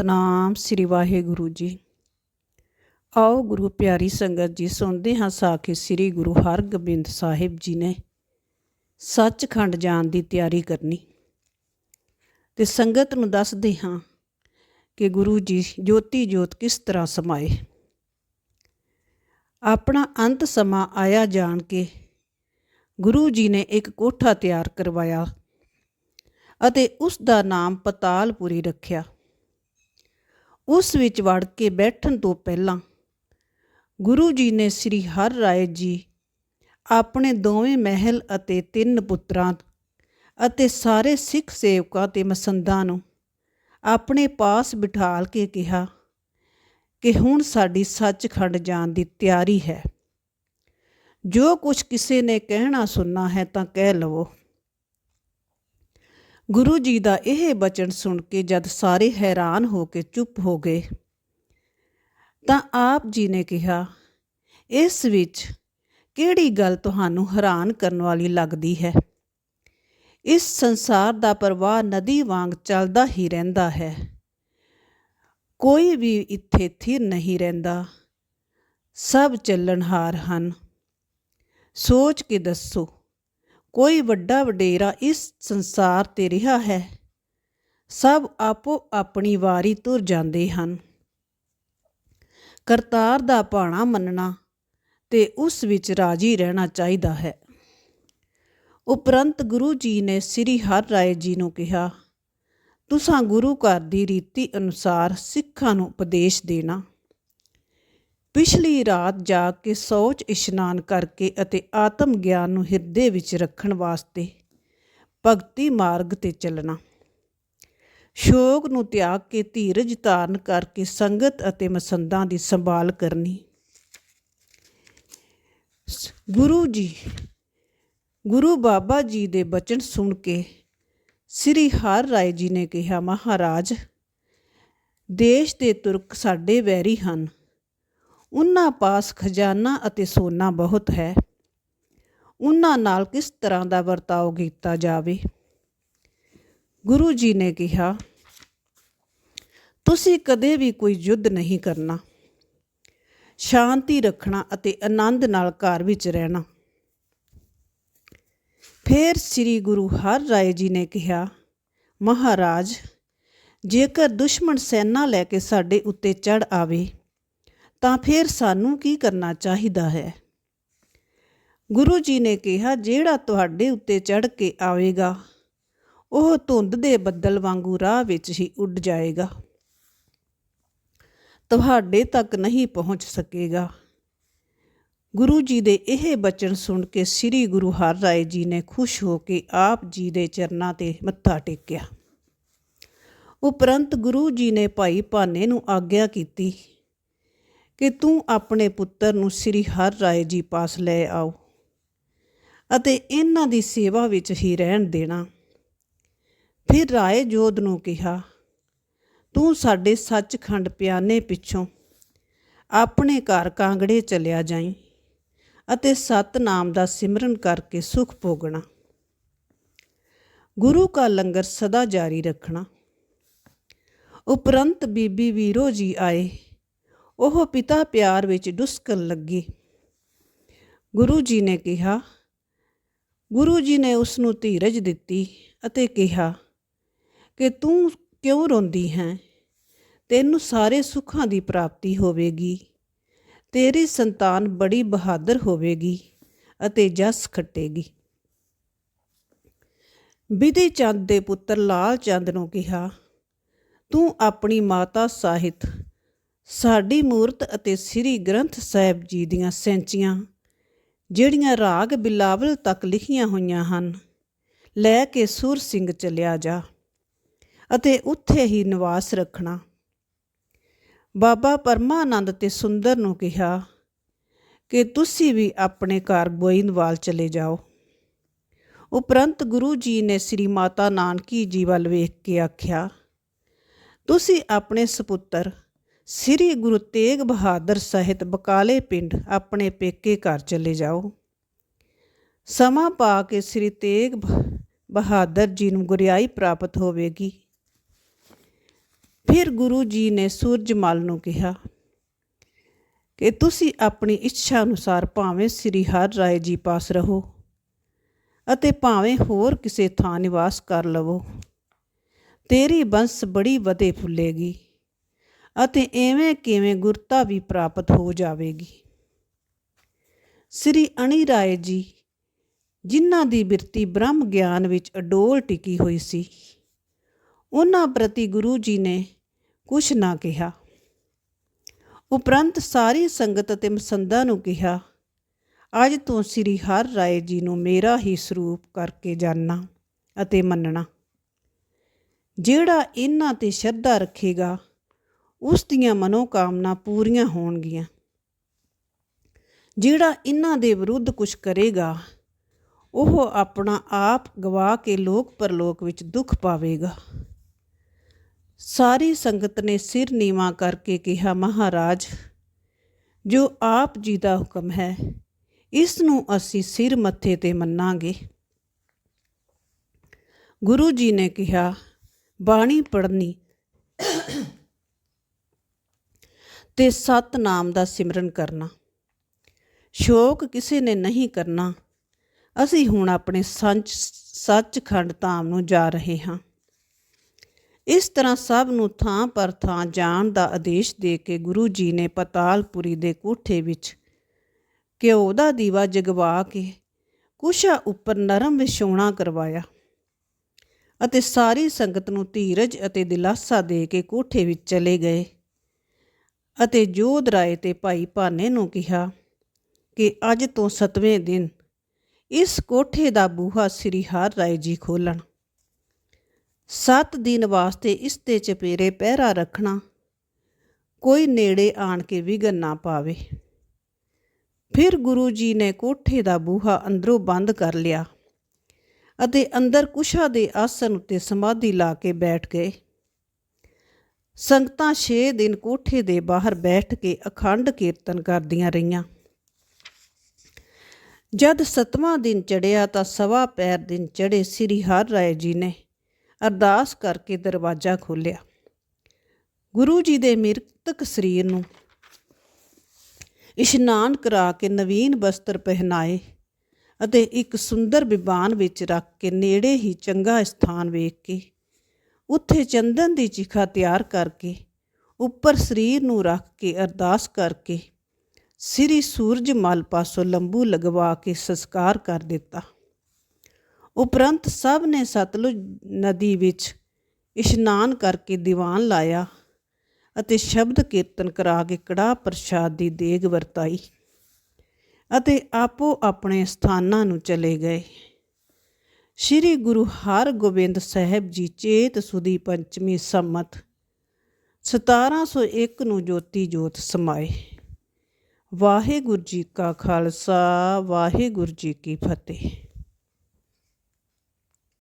ਸਤਨਾਮ ਸ੍ਰੀ ਵਾਹਿਗੁਰੂ ਜੀ। ਆਓ ਗੁਰੂ ਪਿਆਰੀ ਸੰਗਤ ਜੀ, ਸੁਣਦੇ ਹਾਂ ਸਾਖੀ ਸ੍ਰੀ ਗੁਰੂ ਹਰਗੋਬਿੰਦ ਸਾਹਿਬ ਜੀ ਨੇ ਸੱਚਖੰਡ ਜਾਣ ਦੀ ਤਿਆਰੀ ਕਰਨੀ। ਤੇ ਸੰਗਤ ਨੂੰ ਦੱਸਦੇ ਹਾਂ ਕਿ ਗੁਰੂ ਜੀ ਜੋਤੀ ਜੋਤ ਕਿਸ ਤਰ੍ਹਾਂ ਸਮਾਏ। ਆਪਣਾ ਅੰਤ ਸਮਾਂ ਆਇਆ ਜਾਣ ਕੇ ਗੁਰੂ ਜੀ ਨੇ ਇੱਕ ਕੋਠਾ ਤਿਆਰ ਕਰਵਾਇਆ ਅਤੇ ਉਸ ਦਾ ਨਾਮ ਪਤਾਲਪੁਰੀ ਰੱਖਿਆ। ਉਸ ਵਿੱਚ ਵੜ ਕੇ ਬੈਠਣ ਤੋਂ ਪਹਿਲਾਂ ਗੁਰੂ ਜੀ ਨੇ ਸ੍ਰੀ ਹਰ ਰਾਏ ਜੀ ਆਪਣੇ ਦੋਵੇਂ ਮਹਿਲ ਅਤੇ ਤਿੰਨ ਪੁੱਤਰਾਂ ਅਤੇ ਸਾਰੇ ਸਿੱਖ ਸੇਵਕਾਂ ਤੇ ਮਸੰਦਾਂ ਨੂੰ ਆਪਣੇ ਪਾਸ ਬਿਠਾਲ ਕੇ ਕਿਹਾ ਕਿ ਹੁਣ ਸਾਡੀ ਸੱਚਖੰਡ ਜਾਣ ਦੀ ਤਿਆਰੀ ਹੈ। ਜੋ ਕੁਝ ਕਿਸੇ ਨੇ ਕਹਿਣਾ ਸੁਣਨਾ ਹੈ ਤਾਂ ਕਹਿ ਲਵੋ। ਗੁਰੂ ਜੀ ਦਾ ਇਹ ਬਚਨ ਸੁਣ ਕੇ ਜਦ ਸਾਰੇ ਹੈਰਾਨ ਹੋ ਕੇ ਚੁੱਪ ਹੋ ਗਏ, ਤਾਂ ਆਪ ਜੀ ਨੇ ਕਿਹਾ, ਇਸ ਵਿੱਚ ਕਿਹੜੀ ਗੱਲ ਤੁਹਾਨੂੰ ਹੈਰਾਨ ਕਰਨ ਵਾਲੀ ਲੱਗਦੀ ਹੈ? ਇਸ ਸੰਸਾਰ ਦਾ ਪ੍ਰਵਾਹ ਨਦੀ ਵਾਂਗ ਚੱਲਦਾ ਹੀ ਰਹਿੰਦਾ ਹੈ। ਕੋਈ ਵੀ ਇੱਥੇ ਥਿਰ ਨਹੀਂ ਰਹਿੰਦਾ। ਸਭ ਚੱਲਣਹਾਰ ਹਨ। ਸੋਚ ਕੇ ਦੱਸੋ ਕੋਈ ਵੱਡਾ ਵਡੇਰਾ ਇਸ ਸੰਸਾਰ ਤੇ ਰਿਹਾ ਹੈ। ਸਭ ਆਪੋ ਆਪਣੀ ਵਾਰੀ ਤੁਰ ਜਾਂਦੇ ਹਨ। ਕਰਤਾਰ ਦਾ ਭਾਣਾ ਮੰਨਣਾ ਤੇ ਉਸ ਵਿੱਚ ਰਾਜੀ ਰਹਿਣਾ ਚਾਹੀਦਾ ਹੈ। ਉਪਰੰਤ ਗੁਰੂ ਜੀ ਨੇ ਸ੍ਰੀ ਹਰ ਰਾਏ ਜੀ ਨੂੰ ਕਿਹਾ, ਤੁਸਾਂ ਗੁਰੂ ਘਰ ਦੀ ਰੀਤੀ ਅਨੁਸਾਰ ਸਿੱਖਾਂ ਨੂੰ ਉਪਦੇਸ਼ ਦੇਣਾ। ਪਿਛਲੀ ਰਾਤ ਜਾ ਕੇ ਸੋਚ ਇਸ਼ਨਾਨ ਕਰਕੇ ਅਤੇ ਆਤਮ ਗਿਆਨ ਨੂੰ ਹਿਰਦੇ ਵਿੱਚ ਰੱਖਣ ਵਾਸਤੇ ਭਗਤੀ ਮਾਰਗ ਤੇ ਚੱਲਣਾ। ਸ਼ੋਕ ਨੂੰ ਤਿਆਗ ਕੇ ਧੀਰਜ ਧਾਰਨ ਕਰਕੇ ਸੰਗਤ ਅਤੇ ਮਸੰਦਾਂ ਦੀ ਸੰਭਾਲ ਕਰਨੀ। ਗੁਰੂ ਜੀ, ਗੁਰੂ ਬਾਬਾ ਜੀ ਦੇ ਬਚਨ ਸੁਣ ਕੇ ਸ੍ਰੀ ਹਰ ਰਾਏ ਜੀ ਨੇ ਕਿਹਾ, ਮਹਾਰਾਜ, ਦੇਸ਼ ਦੇ ਤੁਰਕ ਸਾਡੇ ਵੈਰੀ ਹਨ। ਉਹਨਾਂ ਪਾਸ ਖਜ਼ਾਨਾ ਅਤੇ ਸੋਨਾ ਬਹੁਤ ਹੈ। ਉਹਨਾਂ ਨਾਲ ਕਿਸ ਤਰ੍ਹਾਂ ਦਾ ਵਰਤਾਓ ਕੀਤਾ ਜਾਵੇ? ਗੁਰੂ ਜੀ ਨੇ ਕਿਹਾ, ਤੁਸੀਂ ਕਦੇ ਵੀ ਕੋਈ ਯੁੱਧ ਨਹੀਂ ਕਰਨਾ। ਸ਼ਾਂਤੀ ਰੱਖਣਾ ਅਤੇ ਆਨੰਦ ਨਾਲ ਘਰ ਵਿੱਚ ਰਹਿਣਾ। ਫਿਰ ਸ੍ਰੀ ਗੁਰੂ ਹਰ ਰਾਏ ਜੀ ਨੇ ਕਿਹਾ, ਮਹਾਰਾਜ, ਜੇਕਰ ਦੁਸ਼ਮਣ ਸੈਨਾ ਲੈ ਕੇ ਸਾਡੇ ਉੱਤੇ ਚੜ ਆਵੇ ਤਾਂ ਫਿਰ ਸਾਨੂੰ ਕੀ ਕਰਨਾ ਚਾਹੀਦਾ ਹੈ? ਗੁਰੂ ਜੀ ਨੇ ਕਿਹਾ, ਜਿਹੜਾ ਤੁਹਾਡੇ ਉੱਤੇ ਚੜ ਕੇ ਆਵੇਗਾ, ਉਹ ਧੁੰਦ ਦੇ ਬੱਦਲ ਵਾਂਗੂ ਰਾਹ ਵਿੱਚ ਹੀ ਉੱਡ ਜਾਏਗਾ। ਤੁਹਾਡੇ ਤੱਕ ਨਹੀਂ ਪਹੁੰਚ ਸਕੇਗਾ। ਗੁਰੂ ਜੀ ਦੇ ਇਹ ਬਚਨ ਸੁਣ ਕੇ ਸ੍ਰੀ ਗੁਰੂ ਹਰ ਰਾਏ ਜੀ ਨੇ ਖੁਸ਼ ਹੋ ਕੇ ਆਪ ਜੀ ਦੇ ਚਰਨਾਂ ਤੇ ਮੱਥਾ ਟੇਕਿਆ। ਉਪਰੰਤ ਗੁਰੂ ਜੀ ਨੇ ਭਾਈ ਭਾਨੇ ਨੂੰ ਆਗਿਆ ਕੀਤੀ। ਕਿ ਤੂੰ ਆਪਣੇ ਪੁੱਤਰ ਨੂੰ ਸ੍ਰੀ ਹਰ ਰਾਏ ਜੀ ਪਾਸ ਲੈ ਆਓ ਅਤੇ ਇਹਨਾਂ ਦੀ ਸੇਵਾ ਵਿੱਚ ਹੀ ਰਹਿਣ ਦੇਣਾ। ਫਿਰ ਰਾਏ ਜੋਧ ਨੂੰ ਕਿਹਾ, ਤੂੰ ਸਾਡੇ ਸੱਚਖੰਡ ਪਿਆਨੇ ਪਿੱਛੋਂ ਆਪਣੇ ਘਰ ਕਾਂਗੜੇ ਚਲਿਆ ਜਾਈਂ ਅਤੇ ਸਤਨਾਮ ਦਾ ਸਿਮਰਨ ਕਰਕੇ ਸੁਖ ਭੋਗਣਾ। ਗੁਰੂ ਕਾ ਲੰਗਰ ਸਦਾ ਜਾਰੀ ਰੱਖਣਾ। ਉਪਰੰਤ ਬੀਬੀ ਵੀਰੋ ਜੀ ਆਏ ਉਹ ਪਿਤਾ ਪਿਆਰ ਵਿੱਚ ਡੁਸਕਣ ਲੱਗੀ। ਗੁਰੂ ਜੀ ਨੇ ਕਿਹਾ, ਗੁਰੂ ਜੀ ਨੇ ਉਸ ਨੂੰ ਧੀਰਜ ਦਿੱਤੀ ਅਤੇ ਕਿਹਾ ਕਿ ਤੂੰ ਕਿਉਂ ਰੋਂਦੀ ਹੈ? ਤੈਨੂੰ ਸਾਰੇ ਸੁੱਖਾਂ ਦੀ ਪ੍ਰਾਪਤੀ ਹੋਵੇਗੀ, ਤੇਰੀ ਸੰਤਾਨ ਬੜੀ ਬਹਾਦਰ ਹੋਵੇਗੀ ਅਤੇ ਜਸ ਖੱਟੇਗੀ। ਬਿਧੀ ਚੰਦ ਦੇ ਪੁੱਤਰ ਲਾਲ ਚੰਦ ਨੂੰ ਕਿਹਾ, ਤੂੰ ਆਪਣੀ ਮਾਤਾ ਸਾਹਿਤ ਸਾਡੀ ਮੂਰਤ ਅਤੇ ਸ੍ਰੀ ਗ੍ਰੰਥ ਸਾਹਿਬ ਜੀ ਦੀਆਂ ਸੈਂਚੀਆਂ, ਜਿਹੜੀਆਂ ਰਾਗ ਬਿਲਾਵਲ ਤੱਕ ਲਿਖੀਆਂ ਹੋਈਆਂ ਹਨ, ਲੈ ਕੇ ਸੂਰ ਸਿੰਘ ਚਲਿਆ ਜਾ ਅਤੇ ਉੱਥੇ ਹੀ ਨਿਵਾਸ ਰੱਖਣਾ। ਬਾਬਾ ਪਰਮਾਨੰਦ ਤੇ ਸੁੰਦਰ ਨੂੰ ਕਿਹਾ, ਕਿ ਤੁਸੀਂ ਵੀ ਆਪਣੇ ਘਰ ਗੋਇੰਦਵਾਲ ਚਲੇ ਜਾਓ। ਉਪਰੰਤ ਗੁਰੂ ਜੀ ਨੇ ਸ੍ਰੀ ਮਾਤਾ ਨਾਨਕੀ ਜੀ ਵੱਲ ਵੇਖ ਕੇ ਆਖਿਆ, ਤੁਸੀਂ ਆਪਣੇ ਸੁਪੁੱਤਰ ਸ੍ਰੀ ਗੁਰੂ ਤੇਗ ਬਹਾਦਰ ਸਾਹਿਤ ਬਕਾਲੇ ਪਿੰਡ ਆਪਣੇ ਪੇਕੇ ਘਰ ਚਲੇ ਜਾਓ। ਸਮਾਂ ਪਾ ਕੇ ਸ੍ਰੀ ਤੇਗ ਬਹਾਦਰ ਜੀ ਨੂੰ ਗੁਰਿਆਈ ਪ੍ਰਾਪਤ ਹੋਵੇਗੀ। ਫਿਰ ਗੁਰੂ ਜੀ ਨੇ ਸੂਰਜਮਲ ਨੂੰ ਕਿਹਾ ਕਿ ਤੁਸੀਂ ਆਪਣੀ ਇੱਛਾ ਅਨੁਸਾਰ ਭਾਵੇਂ ਸ੍ਰੀ ਹਰ ਰਾਏ ਜੀ ਪਾਸ ਰਹੋ ਅਤੇ ਭਾਵੇਂ ਹੋਰ ਕਿਸੇ ਥਾਂ ਨਿਵਾਸ ਕਰ ਲਵੋ। ਤੇਰੀ ਬੰਸ ਬੜੀ ਵਧੇ ਫੁੱਲੇਗੀ। ਅਤੇ ਐਵੇਂ ਕਿਵੇਂ ਗੁਰਤਾ ਵੀ ਪ੍ਰਾਪਤ ਹੋ ਜਾਵੇਗੀ। ਸ੍ਰੀ ਅਣੀ ਰਾਏ ਜੀ, ਜਿਨ੍ਹਾਂ ਦੀ ਬਿਰਤੀ ਬ੍ਰਹਮ ਗਿਆਨ ਵਿੱਚ ਅਡੋਲ ਟਿਕੀ ਹੋਈ ਸੀ, ਉਹਨਾਂ ਪ੍ਰਤੀ ਗੁਰੂ ਜੀ ਨੇ ਕੁਛ ਨਾ ਕਿਹਾ। ਉਪਰੰਤ ਸਾਰੀ ਸੰਗਤ ਅਤੇ ਮਸੰਦਾਂ ਨੂੰ ਕਿਹਾ, ਅੱਜ ਤੋਂ ਸ੍ਰੀ ਹਰ ਰਾਏ ਜੀ ਨੂੰ ਮੇਰਾ ਹੀ ਸਰੂਪ ਕਰਕੇ ਜਾਣਨਾ ਅਤੇ ਮੰਨਣਾ। ਜਿਹੜਾ ਇਹਨਾਂ ਤੇ ਸ਼ਰਧਾ ਰੱਖੇਗਾ ਉਸ ਦੀਆਂ ਮਨੋਕਾਮਨਾ ਪੂਰੀਆਂ ਹੋਣਗੀਆਂ। ਜਿਹੜਾ ਇਹਨਾਂ ਦੇ ਵਿਰੁੱਧ ਕੁਝ ਕਰੇਗਾ, ਉਹ ਆਪਣਾ ਆਪ ਗਵਾ ਕੇ ਲੋਕ ਪਰਲੋਕ ਵਿੱਚ ਦੁੱਖ ਪਾਵੇਗਾ। ਸਾਰੀ ਸੰਗਤ ਨੇ ਸਿਰ ਨੀਵਾ ਕਰਕੇ ਕਿਹਾ, ਮਹਾਰਾਜ, ਜੋ ਆਪ ਜੀ ਦਾ ਹੁਕਮ ਹੈ, ਇਸ ਨੂੰ ਅਸੀਂ ਸਿਰ ਮੱਥੇ ਤੇ ਮੰਨਾਂਗੇ। ਗੁਰੂ ਜੀ ਨੇ ਕਿਹਾ, ਬਾਣੀ ਪੜਨੀ ਤੇ ਸਤਨਾਮ ਦਾ ਸਿਮਰਨ ਕਰਨਾ। ਸ਼ੋਕ ਕਿਸੇ ਨੇ ਨਹੀਂ ਕਰਨਾ। ਅਸੀਂ ਹੁਣ ਆਪਣੇ ਸੱਚ, ਸੱਚਖੰਡ ਧਾਮ ਨੂੰ ਜਾ ਰਹੇ ਹਾਂ। ਇਸ ਤਰ੍ਹਾਂ ਸਭ ਨੂੰ ਥਾਂ ਪਰ ਥਾਂ ਜਾਣ ਦਾ ਆਦੇਸ਼ ਦੇ ਕੇ ਗੁਰੂ ਜੀ ਨੇ ਪਤਾਲਪੁਰੀ ਦੇ ਕੋਠੇ ਵਿੱਚ ਘਿਓ ਦਾ ਦੀਵਾ ਜਗਵਾ ਕੇ ਕੁਸ਼ਾ ਉੱਪਰ ਨਰਮ ਵਿਛੋਣਾ ਕਰਵਾਇਆ ਅਤੇ ਸਾਰੀ ਸੰਗਤ ਨੂੰ ਧੀਰਜ ਅਤੇ ਦਿਲਾਸਾ ਦੇ ਕੇ ਕੋਠੇ ਵਿੱਚ ਚਲੇ ਗਏ। ਅਤੇ ਜੋਧ ਰਾਏ ਤੇ ਭਾਈ ਭਾਨੇ ਨੂੰ ਕਿਹਾ ਕਿ ਅੱਜ ਤੋਂ ਸਤਵੇਂ ਦਿਨ ਇਸ ਕੋਠੇ ਦਾ ਬੂਹਾ ਸ੍ਰੀ ਹਰ ਰਾਏ ਜੀ ਖੋਲਣ। ਸੱਤ ਦਿਨ ਵਾਸਤੇ ਇਸ ਤੇ ਚਪੇਰੇ ਪਹਿਰਾ ਰੱਖਣਾ ਕੋਈ ਨੇੜੇ ਆਣ ਕੇ ਵਿਗਨ ਨਾ ਪਾਵੇ। ਫਿਰ ਗੁਰੂ ਜੀ ਨੇ ਕੋਠੇ ਦਾ ਬੂਹਾ ਅੰਦਰੋਂ ਬੰਦ ਕਰ ਲਿਆ ਅਤੇ ਅੰਦਰ ਕੁਸ਼ਾ ਦੇ ਆਸਨ ਉੱਤੇ ਸਮਾਧੀ ਲਾ ਕੇ ਬੈਠ ਗਏ। ਸੰਗਤਾਂ 6 ਦਿਨ ਕੋਠੇ ਦੇ ਬਾਹਰ ਬੈਠ ਕੇ ਅਖੰਡ ਕੀਰਤਨ ਕਰਦੀਆਂ ਰਹੀਆਂ। ਜਦ ਸਤਵਾਂ ਦਿਨ ਚੜਿਆ ਤਾਂ ਸਵਾ ਪੈਰ ਦਿਨ ਚੜੇ ਸ੍ਰੀ ਹਰ ਰਾਏ ਜੀ ਨੇ ਅਰਦਾਸ ਕਰਕੇ ਦਰਵਾਜ਼ਾ ਖੋਲ੍ਹਿਆ। ਗੁਰੂ ਜੀ ਦੇ ਮਿਰਤਕ ਸਰੀਰ ਨੂੰ ਇਸ਼ਨਾਨ ਕਰਾ ਕੇ ਨਵੀਨ ਬਸਤਰ ਪਹਿਨਾਏ ਅਤੇ ਇੱਕ ਸੁੰਦਰ ਬਿਬਾਨ ਵਿੱਚ ਰੱਖ ਕੇ ਨੇੜੇ ਹੀ ਚੰਗਾ ਸਥਾਨ ਵੇਖ ਕੇ ਉੱਥੇ ਚੰਦਨ ਦੀ ਚਿਖਾ ਤਿਆਰ ਕਰਕੇ, ਉੱਪਰ ਸਰੀਰ ਨੂੰ ਰੱਖ ਕੇ ਅਰਦਾਸ ਕਰਕੇ ਸ੍ਰੀ ਸੂਰਜਮਲ ਪਾਸੋਂ ਲੰਬੂ ਲਗਵਾ ਕੇ ਸੰਸਕਾਰ ਕਰ ਦਿੱਤਾ। ਉਪਰੰਤ ਸਭ ਨੇ ਸਤਲੁਜ ਨਦੀ ਵਿੱਚ ਇਸ਼ਨਾਨ ਕਰਕੇ ਦੀਵਾਨ ਲਾਇਆ ਅਤੇ ਸ਼ਬਦ ਕੀਰਤਨ ਕਰਾ ਕੇ ਕੜਾ ਪ੍ਰਸ਼ਾਦ ਦੀ ਦੇਗ ਵਰਤਾਈ ਅਤੇ ਆਪੋ ਆਪਣੇ ਸਥਾਨਾਂ ਨੂੰ ਚਲੇ ਗਏ। ਸ੍ਰੀ ਗੁਰੂ ਹਰਗੋਬਿੰਦ ਸਾਹਿਬ ਜੀ ਚੇਤ ਸੁਦੀ ਪੰਚਮੀ ਸੰਮਤ 1701 ਨੂੰ ਜੋਤੀ ਜੋਤ ਸਮਾਏ। ਵਾਹਿਗੁਰੂ ਜੀ ਕਾ ਖਾਲਸਾ, ਵਾਹਿਗੁਰੂ ਜੀ ਕੀ ਫਤਿਹ।